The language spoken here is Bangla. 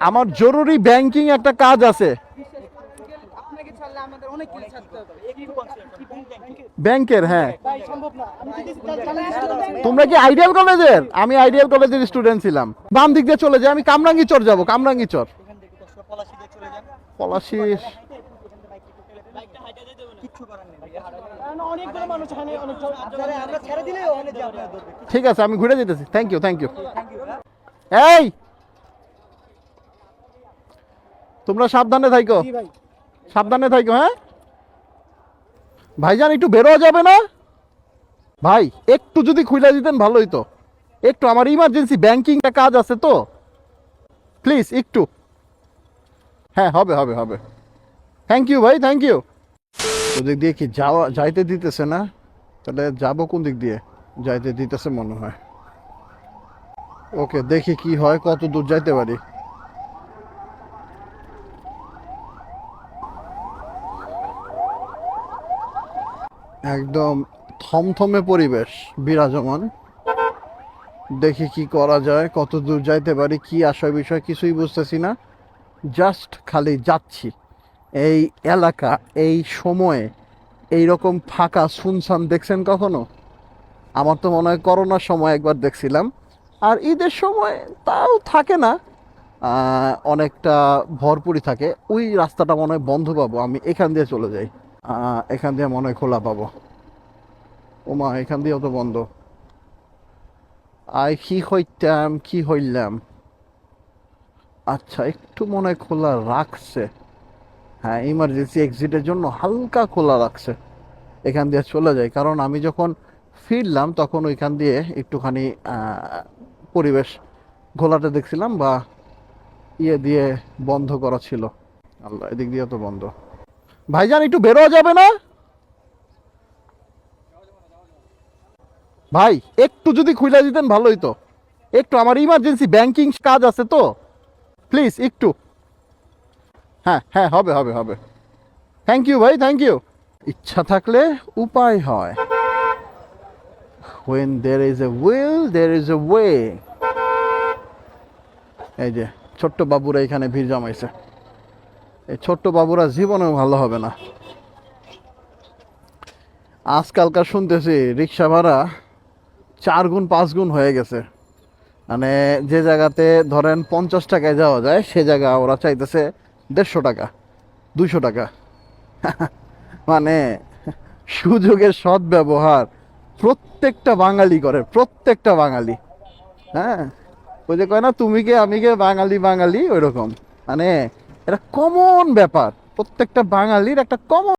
আমার জরুরি ব্যাংকিং একটা কাজ আছে। ব্যাংকের হ্যাঁ। তোমরা কি আইডিয়াল কলেজের আমি আইডিয়াল কলেজের স্টুডেন্ট ছিলাম। বাম দিক দিয়ে চলে যাই আমি কামরাঙ্গি চর যাব কামরাঙ্গি চর পলাশি অনেকগুলো মানুষ এখানে অনেক আমরা ছেড়ে দিলে ওখানে যে আপনারা ধরবে। ঠিক আছে আমি ঘুরে যেতেছি। থ্যাংক ইউ থ্যাংক ইউ এই! তোমরা সাবধানে থাইকো। সাবধানে থাইকো হ্যাঁ? ভাইজান একটু বেরোয়া যাবে না? ভাই একটু যদি খুলে দিতেন ভালোই তো একটু আমার ইমার্জেন্সি ব্যাংকিং কাজ আছে তো। প্লিজ একটু। হ্যাঁ হবে হবে হবে। থ্যাংক ইউ ভাই থ্যাংক ইউ ওদিক দিয়ে কি যাওয়া যাইতে দিতেছে না? তাহলে যাব কোন দিক দিয়ে? যাইতে দিতেছে মনে হয়। ওকে দেখি কি হয় কত দূর যাইতে পারি। একদম থমথমে পরিবেশ, বিরাজমান। দেখি কি করা যায়, কত দূর যাইতে পারি, কি আসার বিষয় কিছুই বুঝতেছি না। জাস্ট খালি যাচ্ছি। এই এলাকা, এই সময়ে এই রকম ফাঁকা শুনশান দেখছেন কখনো? আমার তো মনে হয় করোনার সময় একবার দেখছিলাম। আর ঈদের সময় তাও থাকে না। অনেকটা ভরপুরই থাকে। ওই রাস্তাটা মনে হয় বন্ধ পাবো, আমি এখান দিয়ে চলে যাই। এখান দিয়ে মনে হয় খোলা পাবো। ওমা, এখান দিয়েও তো বন্ধ। আই কি হইতাম কি হইলাম? আচ্ছা একটু মনে খোলা রাখছে। হ্যাঁ ইমার্জেন্সি এক্সিটের জন্য হালকা খোলা রাখছে। এখান দিয়ে চলে যায় কারণ আমি যখন ফিরলাম, তখন ওইখান দিয়ে একটুখানি পরিবেশ ঘোলাটা দেখছিলাম বা ইয়ে দিয়ে বন্ধ করা ছিল। আল্লাহ, এদিক দিয়ে তো বন্ধ। ভাইজান, একটু বেরোয়া যাবে না? ভাই, একটু যদি খুলে দিতেন ভালোই তো একটু আমার ইমার্জেন্সি ব্যাংকিং কাজ আছে তো। প্লিজ একটু। হ্যাঁ হ্যাঁ হবে হবে হবে। থ্যাংক ইউ ভাই থ্যাংক ইউ ইচ্ছা থাকলে উপায় হয়। When there is a will, there is a way এই যে, ছোট্ট বাবুরা এখানে ভিড় জমাইছে। এই ছোট্ট বাবুরা জীবনেও ভালো হবে না। আজকালকার শুনতেছি রিক্সা ভাড়া চার গুণ, পাঁচ গুণ হয়ে গেছে। মানে যে জায়গাতে ধরেন পঞ্চাশ টাকায় যাওয়া যায়, সে জায়গা ওরা চাইতেছে দেড়শো টাকা, দুইশো টাকা। মানে সুযোগের সৎ ব্যবহার প্রত্যেকটা বাঙালি করে, প্রত্যেকটা বাঙালি। হ্যাঁ? ওই যে কয় না, তুমি কে, আমি কে, বাঙালি বাঙালি ওই রকম মানে এটা কমন ব্যাপার। প্রত্যেকটা বাঙালির একটা কমন